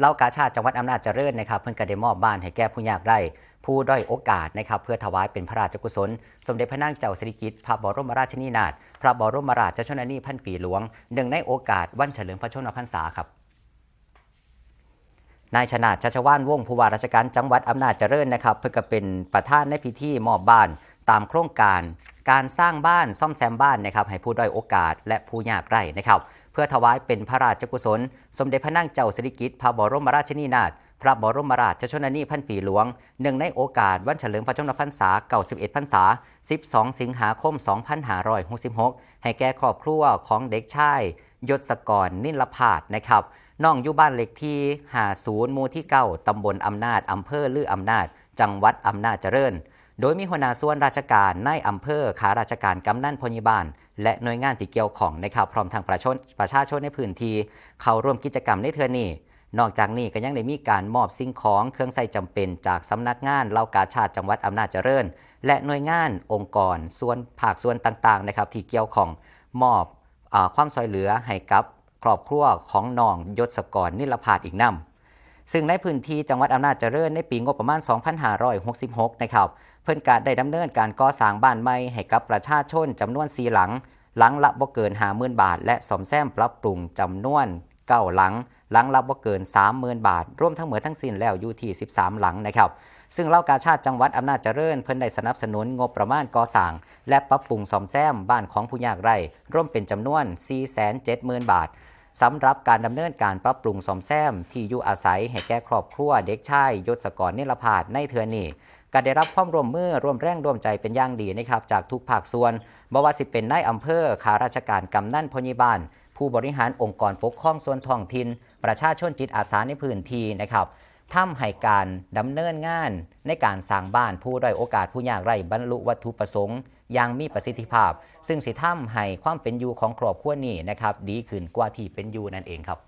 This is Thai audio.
เล่ากาชาติจังหวัดอำนาจเจริญนะครับ เพิ่อนก็ได้มอบบ้านให้แก่ผู้ยากไร้ผู้ด้อยโอกาสนะครับเพื่อถวายเป็นพระราชกุศล สมเด็จพระนางเจ้าสิริกิติ์พระบรมราชินีนาถพระบรมราชชนนีพันปีหลวงเนื่งในโอกาสวันเฉลิมพระชนมพรรษาครับนายชนาชัชวานวงผู้ว่าราชการจังหวัดอำนาจเจริญนะครับ เพื่อเป็นประธานในพิธีมอบบ้านตามโครงการ การสร้างบ้านซ่อมแซมบ้านนะครับให้ผู้ด้อยโอกาส และผู้ยากไร้นะครับ เพื่อถวายเป็นพระราชกุศล สมเด็จพระนางเจ้าสิริกิติ์พระบรมราชินีนาถพระบรมราชชนนีพันปีหลวงเนื่งในโอกาสวันเฉลิมพระชนมพรรษา91พรรษา 12 สิงหาคม 2566 ให้แก่ครอบครัวของเด็กชายยศกรนิลพาดนะครับน้องอยู่บ้านเล็กที่50หมู่ที่ 9 ตำบลอำนาจ อำเภอลืออำนาจ จังหวัดอำนาจเจริญ โดยมีหัวหน้าส่วนราชการในอำเภอขาราชการกำนันพยาบาล และหน่วยงานที่เกี่ยวของนะครับพร้อมทางประชาชนประชาชนในพื้นที่เข้าร่วมกิจกรรมในเทือนี้ นอกจากนี้ก็ยังได้มีการมอบสิ่งของเครื่องใช้จำเป็นจากสำนักงานเล่ากาชาติจังหวัดอำนาจเจริญ และหน่วยงานองค์กร ส่วนภาคส่วนต่างๆนะครับที่เกี่ยวของมอบอความช่วยเหลือให้กับครอบครัวของน้องยศกรนิลพาดอีกนำ ซึ่งในพื้นที่จังหวัดอำนาจเจริญในปีงบประมาณ 2566 นะครับ เพิ่อนการได้ดำเนินการก่อสร้างบ้านใหม่ให้กับประชาชนจำนวน 4 หลัง หลังละบ่เกิน 50,000 บาท และซ่อมแซมปรับปรุงจำนวน 9 หลัง หลังละบ่เกิน 30,000 บาท รวมทั้งหมดทั้งสิ้นแล้วอยู่ที่ 13 หลังนะครับซึ่งเล่ากาชาติจังหวัดอำนาจเจริญเพิ่นได้สนับสนุนงบประมาณก่อสร้าง และปรับปรุงซ่อมแซมบ้านของผู้ยากไร้ร่วมเป็นจำนวน 470,000 บาท สำหรับการดำเนินการปรับปรุงซ่อมแซม ที่อยู่อาศัยให้แก่ครอบครัวเด็กชายยศกรนิรพาดในเทือนี้ก็ได้รับความร่วมมือร่วมแรงร่วมใจเป็นอย่างดีนะครับจากทุกภาคส่วนบ่ว่าสิเป็นนายอำเภอข้าราชการกำนันพยาบาล ผู้บริหารองค์กรปกครองส่วนท้องถิ่นประชาชนจิตอาสาในพื้นที่นะครับ ทำให้การดำเนินงานในการสร้างบ้านผู้ด้อยโอกาสผู้ยากไร้บรรลุวัตถุประสงค์อย่างมีประสิทธิภาพ ซึ่งสิทำให้ความเป็นอยู่ของครอบครัวนี้นะครับดีขึ้นกว่าที่เป็นอยู่นั่นเองครับ